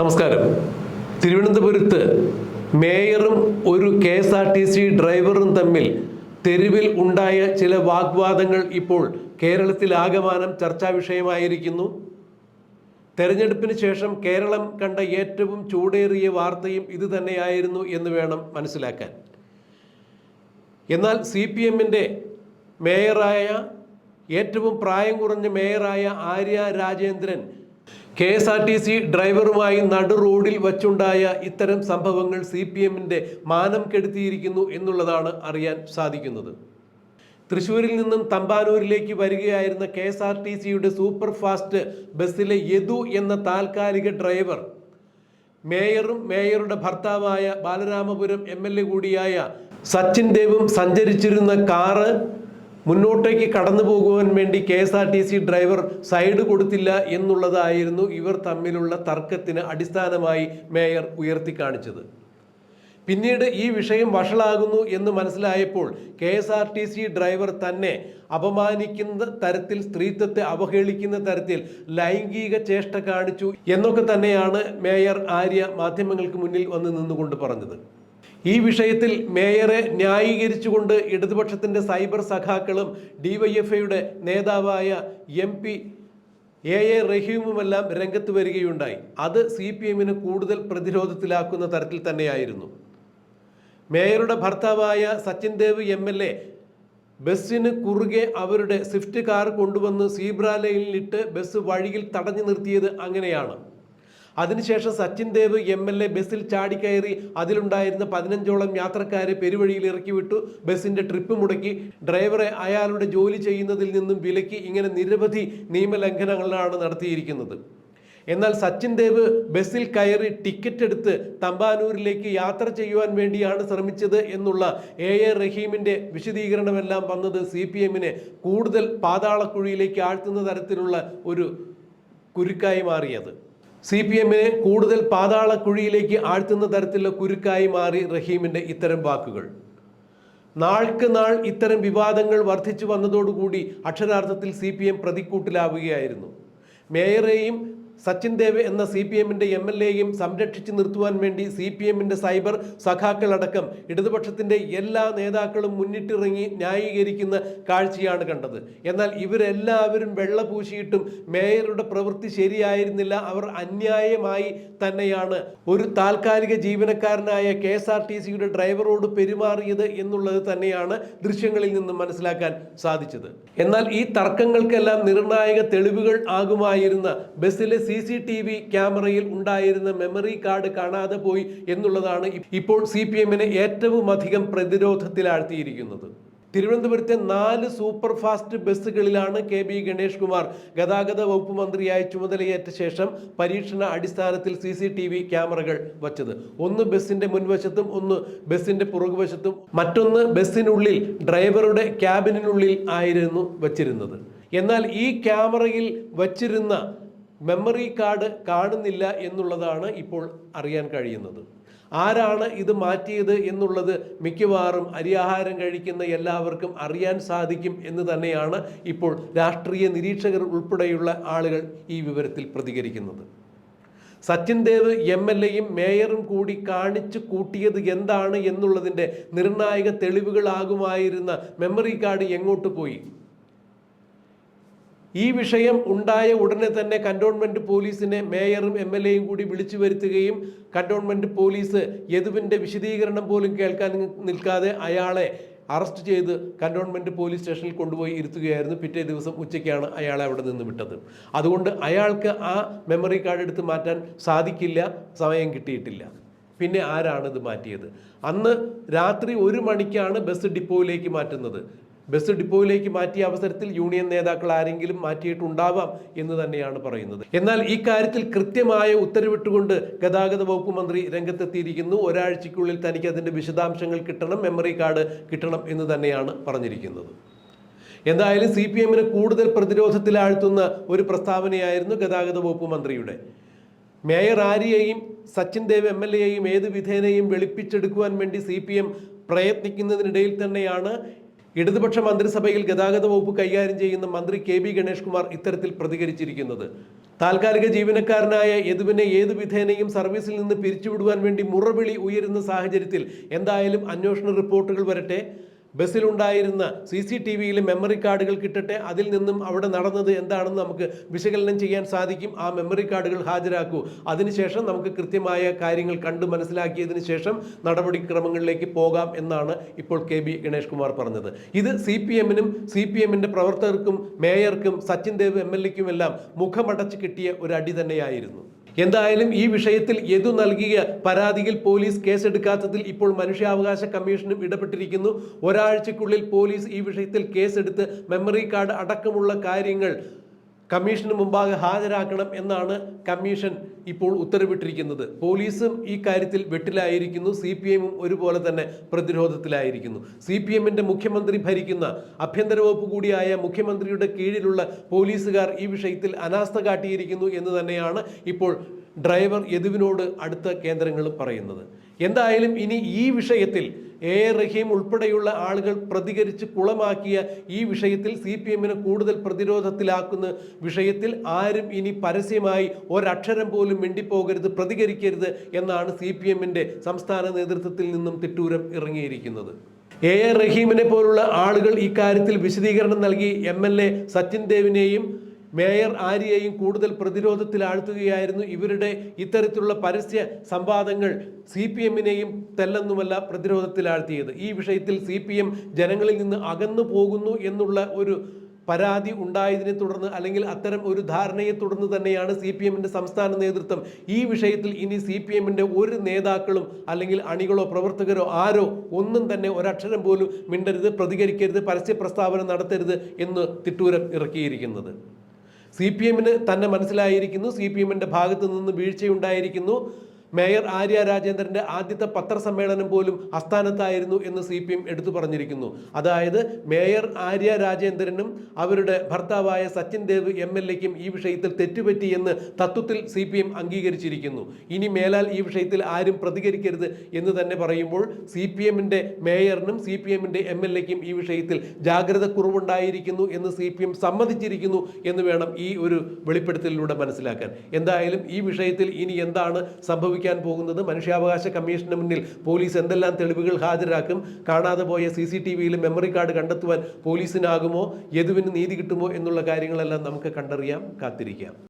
നമസ്കാരം. തിരുവനന്തപുരത്ത് മേയറും ഒരു K S R T C ഡ്രൈവറും തമ്മിൽ തെരുവിൽ ഉണ്ടായ ചില വാഗ്വാദങ്ങൾ ഇപ്പോൾ കേരളത്തിൽ ആകമാനം ചർച്ചാ വിഷയമായിരിക്കുന്നു. തെരഞ്ഞെടുപ്പിന് ശേഷം കേരളം കണ്ട ഏറ്റവും ചൂടേറിയ വാർത്തയും ഇത് തന്നെയായിരുന്നു എന്ന് വേണം മനസ്സിലാക്കാൻ. എന്നാൽ സി പി എമ്മിന്റെ മേയറായ ഏറ്റവും പ്രായം കുറഞ്ഞ മേയറായ Arya Rajendran K S R T C ഡ്രൈവറുമായി നടു റോഡിൽ വച്ചുണ്ടായ ഇത്തരം സംഭവങ്ങൾ സി പി എമ്മിന്റെ മാനം കെടുത്തിയിരിക്കുന്നു എന്നുള്ളതാണ് അറിയാൻ സാധിക്കുന്നത്. തൃശ്ശൂരിൽ നിന്നും തമ്പാനൂരിലേക്ക് വരികയായിരുന്ന കെ എസ് ആർ ടി സിയുടെ സൂപ്പർ ഫാസ്റ്റ് ബസ്സിലെ യദു എന്ന താൽക്കാലിക ഡ്രൈവർ മേയറും മേയറുടെ ഭർത്താവായ ബാലരാമപുരം എം എൽ എ കൂടിയായ സച്ചിൻ ദേവും സഞ്ചരിച്ചിരുന്ന കാറ് മുന്നോട്ടേക്ക് കടന്നു പോകുവാൻ വേണ്ടി K S R T C driver side കൊടുത്തില്ല എന്നുള്ളതായിരുന്നു ഇവർ തമ്മിലുള്ള തർക്കത്തിന് അടിസ്ഥാനമായി മേയർ ഉയർത്തി കാണിച്ചത് പിന്നീട് ഈ വിഷയം വഷളാകുന്നു എന്ന് മനസ്സിലായപ്പോൾ K S R T C driver തന്നെ അപമാനിക്കുന്ന തരത്തിൽ സ്ത്രീത്വത്തെ അവഹേളിക്കുന്ന തരത്തിൽ ലൈംഗിക ചേഷ്ട കാണിച്ചു എന്നൊക്കെ തന്നെയാണ് മേയർ ആര്യ മാധ്യമങ്ങൾക്ക് മുന്നിൽ വന്ന് നിന്നുകൊണ്ട് പറഞ്ഞത്. ഈ വിഷയത്തിൽ മേയറെ ന്യായീകരിച്ചുകൊണ്ട് ഇടതുപക്ഷത്തിന്റെ സൈബർ സഖാക്കളും ഡിവൈഎഫ്ഐയുടെ നേതാവായ എം പി എ എ റഹീമുമെല്ലാം രംഗത്ത് വരികയുണ്ടായി. അത് സി പി എമ്മിന് കൂടുതൽ പ്രതിരോധത്തിലാക്കുന്ന തരത്തിൽ തന്നെയായിരുന്നു. മേയറുടെ ഭർത്താവായ Sachin Dev M L A ബസ്സിന് കുറുകെ അവരുടെ സ്വിഫ്റ്റ് കാർ കൊണ്ടുവന്ന് സീബ്ര ലൈനിലിട്ട് ബസ് വഴിയിൽ തടഞ്ഞു നിർത്തിയത് അങ്ങനെയാണ്. അതിനുശേഷം Sachin Dev M L A ബസ്സിൽ ചാടിക്കയറി അതിലുണ്ടായിരുന്ന പതിനഞ്ചോളം യാത്രക്കാരെ പെരുവഴിയിൽ ഇറക്കി വിട്ടു. ബസ്സിന്റെ ട്രിപ്പ് മുടക്കി. ഡ്രൈവറെ അയാളുടെ ജോലി ചെയ്യുന്നതിൽ നിന്നും വിലക്കി ഇങ്ങനെ നിരവധി നിയമലംഘനങ്ങളാണ് നടത്തിയിരിക്കുന്നത്. എന്നാൽ സച്ചിൻ ദേവ് ബസ്സിൽ കയറി ടിക്കറ്റ് എടുത്ത് തമ്പാനൂരിലേക്ക് യാത്ര ചെയ്യുവാൻ വേണ്ടിയാണ് ശ്രമിച്ചത് എന്നുള്ള എ എ റഹീമിന്റെ വിശദീകരണമെല്ലാം വന്നത് സി പി എമ്മിനെ കൂടുതൽ പാതാളക്കുഴിയിലേക്ക് ആഴ്ത്തുന്ന തരത്തിലുള്ള ഒരു കുരുക്കായി മാറിയത്. സി പി എമ്മിനെ കൂടുതൽ പാതാളക്കുഴിയിലേക്ക് ആഴ്ത്തുന്ന തരത്തിലുള്ള കുരുക്കായി മാറി റഹീമിന്റെ ഇത്തരം വാക്കുകൾ. നാൾക്ക് നാൾ ഇത്തരം വിവാദങ്ങൾ വർദ്ധിച്ചു വന്നതോടുകൂടി അക്ഷരാർത്ഥത്തിൽ സി പി എം പ്രതിക്കൂട്ടിലാവുകയായിരുന്നു. മേയറെയും സച്ചിൻ ദേവ് എന്ന സി പി എമ്മിന്റെ എം എൽ എയും സംരക്ഷിച്ചു നിർത്തുവാൻ വേണ്ടി സി പി എമ്മിന്റെ സൈബർ സഖാക്കളടക്കം ഇടതുപക്ഷത്തിന്റെ എല്ലാ നേതാക്കളും മുന്നിട്ടിറങ്ങി ന്യായീകരിക്കുന്ന കാഴ്ചയാണ് കണ്ടത്. എന്നാൽ ഇവരെല്ലാവരും വെള്ള പൂശിയിട്ടും മേയറുടെ പ്രവൃത്തി ശരിയായിരുന്നില്ല. അവർ അന്യായമായി തന്നെയാണ്. ഒരു താൽക്കാലിക ജീവനക്കാരനായ കെ എസ് ആർ ടി സിയുടെ ഡ്രൈവറോട് പെരുമാറിയത് എന്നുള്ളത് തന്നെയാണ് ദൃശ്യങ്ങളിൽ നിന്നും മനസ്സിലാക്കാൻ സാധിച്ചത്. എന്നാൽ ഈ തർക്കങ്ങൾക്കെല്ലാം നിർണായക തെളിവുകൾ ആകുമായിരുന്ന ബസ്സിലെ സി സി ടി വി ക്യാമറയിൽ ഉണ്ടായിരുന്ന മെമ്മറി കാർഡ് കാണാതെ പോയി എന്നുള്ളതാണ് ഇപ്പോൾ സി പി എമ്മിനെ ഏറ്റവും അധികം പ്രതിരോധത്തിലാഴ്ത്തിയിരിക്കുന്നത്. തിരുവനന്തപുരത്തെ നാല് സൂപ്പർ ഫാസ്റ്റ് ബസ്സുകളിലാണ് കെ ബി ഗണേഷ് കുമാർ ഗതാഗത വകുപ്പ് മന്ത്രിയായി ചുമതലയേറ്റ ശേഷം പരീക്ഷണ അടിസ്ഥാനത്തിൽ സി സി ടി വി ക്യാമറകൾ വച്ചത്. ഒന്ന് ബസ്സിന്റെ മുൻവശത്തും ഒന്ന് ബസ്സിന്റെ പുറകുവശത്തും മറ്റൊന്ന് ബസ്സിനുള്ളിൽ ഡ്രൈവറുടെ ക്യാബിനുള്ളിൽ ആയിരുന്നു വച്ചിരുന്നത്. എന്നാൽ ഈ ക്യാമറയിൽ വച്ചിരുന്ന മെമ്മറി കാർഡ് കാണുന്നില്ല എന്നുള്ളതാണ് ഇപ്പോൾ അറിയാൻ കഴിയുന്നത്. ആരാണ് ഇത് മാറ്റിയത് എന്നുള്ളത് മിക്കവാറും അരിയാഹാരം കഴിക്കുന്ന എല്ലാവർക്കും അറിയാൻ സാധിക്കും എന്ന് തന്നെയാണ് ഇപ്പോൾ രാഷ്ട്രീയ നിരീക്ഷകർ ഉൾപ്പെടെയുള്ള ആളുകൾ ഈ വിവരത്തിൽ പ്രതികരിക്കുന്നത്. സച്ചിൻ ദേവ് എം എൽ എയും മേയറും കൂടി കാണിച്ചു കൂട്ടിയത് എന്താണ് എന്നുള്ളതിന്റെ നിർണായക തെളിവുകളാകുമായിരുന്ന മെമ്മറി കാർഡ് എങ്ങോട്ട് പോയി? ഈ വിഷയം ഉണ്ടായ ഉടനെ തന്നെ കന്റോൺമെന്റ് പോലീസിനെ മേയറും എം എൽ എയും കൂടി വിളിച്ചു വരുത്തുകയും കന്റോൺമെന്റ് പോലീസ് യദുവിന്റെ വിശദീകരണം പോലും കേൾക്കാൻ നിൽക്കാതെ അയാളെ അറസ്റ്റ് ചെയ്ത് കന്റോൺമെന്റ് പോലീസ് സ്റ്റേഷനിൽ കൊണ്ടുപോയി ഇരുത്തുകയായിരുന്നു. പിറ്റേ ദിവസം ഉച്ചയ്ക്കാണ് അയാളെ അവിടെ നിന്ന് വിട്ടത്. അതുകൊണ്ട് അയാൾക്ക് ആ മെമ്മറി കാർഡ് എടുത്ത് മാറ്റാൻ സാധിക്കില്ല സമയം കിട്ടിയിട്ടില്ല. പിന്നെ ആരാണ് ഇത് മാറ്റിയത്? അന്ന് രാത്രി ഒരു മണിക്കാണ് ബസ് ഡിപ്പോയിലേക്ക് മാറ്റുന്നത്. ബസ് ഡിപ്പോയിലേക്ക് മാറ്റിയ അവസരത്തിൽ യൂണിയൻ നേതാക്കൾ ആരെങ്കിലും മാറ്റിയിട്ടുണ്ടാവാം എന്ന് തന്നെയാണ് പറയുന്നത്. എന്നാൽ ഈ കാര്യത്തിൽ കൃത്യമായ ഉത്തരവിട്ടുകൊണ്ട് ഗതാഗത വകുപ്പ് മന്ത്രി രംഗത്തെത്തിയിരിക്കുന്നു. ഒരാഴ്ചയ്ക്കുള്ളിൽ തനിക്ക് അതിന്റെ വിശദാംശങ്ങൾ കിട്ടണം മെമ്മറി കാർഡ് കിട്ടണം എന്ന് തന്നെയാണ് പറഞ്ഞിരിക്കുന്നത്. എന്തായാലും സി പി എമ്മിന് കൂടുതൽ പ്രതിരോധത്തിലാഴ്ത്തുന്ന ഒരു പ്രസ്താവനയായിരുന്നു ഗതാഗത വകുപ്പ് മന്ത്രിയുടെ. മേയർ ആര്യയെയും സച്ചിൻ ദേവ് എം എൽ എയെയും ഏത് വിധേനയും വെളുപ്പിച്ചെടുക്കുവാൻ വേണ്ടി സി പി എം പ്രയത്നിക്കുന്നതിനിടയിൽ തന്നെയാണ് ഇടതുപക്ഷ മന്ത്രിസഭയിൽ ഗതാഗത വകുപ്പ് കൈകാര്യം ചെയ്യുന്ന മന്ത്രി കെ ബി ഗണേഷ് കുമാർ ഇത്തരത്തിൽ പ്രതികരിച്ചിരിക്കുന്നത്. താൽക്കാലിക ജീവനക്കാരനായ യദുവിനെ ഏതു വിധേനയും സർവീസിൽ നിന്ന് പിരിച്ചുവിടുവാൻ വേണ്ടി മുറവിളി ഉയരുന്ന സാഹചര്യത്തിൽ എന്തായാലും അന്വേഷണ റിപ്പോർട്ടുകൾ വരട്ടെ? ബസ്സിലുണ്ടായിരുന്ന സി സി ടി വിയിൽ മെമ്മറി കാർഡുകൾ കിട്ടട്ടെ അതിൽ നിന്നും അവിടെ നടന്നത് എന്താണെന്ന് നമുക്ക് വിശകലനം ചെയ്യാൻ സാധിക്കും. ആ മെമ്മറി കാർഡുകൾ ഹാജരാക്കൂ. അതിനുശേഷം നമുക്ക് കൃത്യമായ കാര്യങ്ങൾ കണ്ടു മനസ്സിലാക്കിയതിന് ശേഷം നടപടിക്രമങ്ങളിലേക്ക് പോകാം എന്നാണ് ഇപ്പോൾ കെ ബി ഗണേഷ് കുമാർ പറഞ്ഞത്. ഇത് സി പി എമ്മിനും സി പി എമ്മിന്റെ പ്രവർത്തകർക്കും മേയർക്കും സച്ചിൻ ദേവ് എം എൽ എക്കുമെല്ലാം മുഖമടച്ച് കിട്ടിയ ഒരു അടി തന്നെയായിരുന്നു. എന്തായാലും ഈ വിഷയത്തിൽ യദു നൽകിയ പരാതിയിൽ പോലീസ് കേസെടുക്കാത്തതിൽ ഇപ്പോൾ മനുഷ്യാവകാശ കമ്മീഷനും ഇടപെട്ടിരിക്കുന്നു. ഒരാഴ്ചക്കുള്ളിൽ പോലീസ് ഈ വിഷയത്തിൽ കേസെടുത്ത് മെമ്മറി കാർഡ് അടക്കമുള്ള കാര്യങ്ങൾ കമ്മീഷന് മുമ്പാകെ ഹാജരാക്കണം എന്നാണ് കമ്മീഷൻ ഇപ്പോൾ ഉത്തരവിട്ടിരിക്കുന്നത്. പോലീസും ഈ കാര്യത്തിൽ വെട്ടിലായിരിക്കുന്നു. സി പി എമ്മും ഒരുപോലെ തന്നെ പ്രതിരോധത്തിലായിരിക്കുന്നു. സി പി എമ്മിന്റെ മുഖ്യമന്ത്രി ഭരിക്കുന്ന ആഭ്യന്തര വകുപ്പ് കൂടിയായ മുഖ്യമന്ത്രിയുടെ കീഴിലുള്ള പോലീസുകാർ ഈ വിഷയത്തിൽ അനാസ്ഥ കാട്ടിയിരിക്കുന്നു എന്ന് തന്നെയാണ് ഇപ്പോൾ ഡ്രൈവർ യദുവിനോട് അടുത്ത കേന്ദ്രങ്ങളും പറയുന്നത്. എന്തായാലും ഇനി ഈ വിഷയത്തിൽ എ എ റഹീം ഉൾപ്പെടെയുള്ള ആളുകൾ പ്രതികരിച്ച് കുളമാക്കിയ ഈ വിഷയത്തിൽ സി പി എമ്മിനെ കൂടുതൽ പ്രതിരോധത്തിലാക്കുന്ന വിഷയത്തിൽ ആരും ഇനി പരസ്യമായി ഒരക്ഷരം പോലും മിണ്ടിപ്പോകരുത് പ്രതികരിക്കരുത് എന്നാണ് സി പി എമ്മിന്റെ സംസ്ഥാന നേതൃത്വത്തിൽ നിന്നും തിട്ടൂരം ഇറങ്ങിയിരിക്കുന്നത്. എ എ റഹീമിനെ പോലുള്ള ആളുകൾ ഇക്കാര്യത്തിൽ വിശദീകരണം നൽകി എം എൽ എ സച്ചിൻ ദേവിനെയും മേയർ ആര്യയെയും കൂടുതൽ പ്രതിരോധത്തിലാഴ്ത്തുകയായിരുന്നു ഇവരുടെ ഇത്തരത്തിലുള്ള പരസ്യ സംവാദങ്ങൾ സി പി എമ്മിനെയും തെല്ലെന്നുമല്ല പ്രതിരോധത്തിലാഴ്ത്തിയത്. ഈ വിഷയത്തിൽ സി പി എം ജനങ്ങളിൽ നിന്ന് അകന്നു പോകുന്നു എന്നുള്ള ഒരു പരാതി ഉണ്ടായതിനെ തുടർന്ന് അല്ലെങ്കിൽ അത്തരം ഒരു ധാരണയെ തുടർന്ന് തന്നെയാണ് സി പി എമ്മിന്റെ സംസ്ഥാന നേതൃത്വം ഈ വിഷയത്തിൽ ഇനി സി പി എമ്മിന്റെ ഒരു നേതാക്കളും അല്ലെങ്കിൽ അണികളോ പ്രവർത്തകരോ ആരോ ഒന്നും തന്നെ ഒരക്ഷരം പോലും മിണ്ടരുത് പ്രതികരിക്കരുത് പരസ്യ പ്രസ്താവന നടത്തരുത് എന്ന് തിട്ടൂരം ഇറക്കിയിരിക്കുന്നത്. സി പി എമ്മിന് തന്നെ മനസ്സിലായിരിക്കുന്നു. സി പി എമ്മിന്റെ ഭാഗത്തു നിന്ന് വീഴ്ചയുണ്ടായിരിക്കുന്നു. മേയർ ആര്യ രാജേന്ദ്രന്റെ ആദ്യത്തെ പത്രസമ്മേളനം പോലും അസ്ഥാനത്തായിരുന്നു എന്ന് സി പി എം എടുത്തു പറഞ്ഞിരിക്കുന്നു. അതായത് മേയർ ആര്യ രാജേന്ദ്രനും അവരുടെ ഭർത്താവായ സച്ചിൻ ദേവ് എം എൽ എക്കും ഈ വിഷയത്തിൽ തെറ്റുപറ്റി എന്ന് തത്വത്തിൽ സി പി എം അംഗീകരിച്ചിരിക്കുന്നു. ഇനി മേലാൽ ഈ വിഷയത്തിൽ ആരും പ്രതികരിക്കരുത് എന്ന് തന്നെ പറയുമ്പോൾ സി പി എമ്മിന്റെ മേയറിനും സി പി എമ്മിന്റെ എം എൽ എക്കും ഈ വിഷയത്തിൽ ജാഗ്രത കുറവുണ്ടായിരിക്കുന്നു എന്ന് സി പി എം സമ്മതിച്ചിരിക്കുന്നു എന്ന് വേണം ഈ ഒരു വെളിപ്പെടുത്തലിലൂടെ മനസ്സിലാക്കാൻ. എന്തായാലും ഈ വിഷയത്തിൽ ഇനി എന്താണ് സംഭവിക്കാൻ പോകുന്നത്. മനുഷ്യാവകാശ കമ്മീഷന് മുന്നിൽ പോലീസ് എന്തെല്ലാം തെളിവുകൾ ഹാജരാക്കും? കാണാതെ പോയ സി സി ടി വിയിൽ മെമ്മറി കാർഡ് കണ്ടെത്തുവാൻ പോലീസിനാകുമോ? യദുവിന് നീതി കിട്ടുമോ? എന്നുള്ള കാര്യങ്ങളെല്ലാം നമുക്ക് കണ്ടറിയാം കാത്തിരിക്കാം.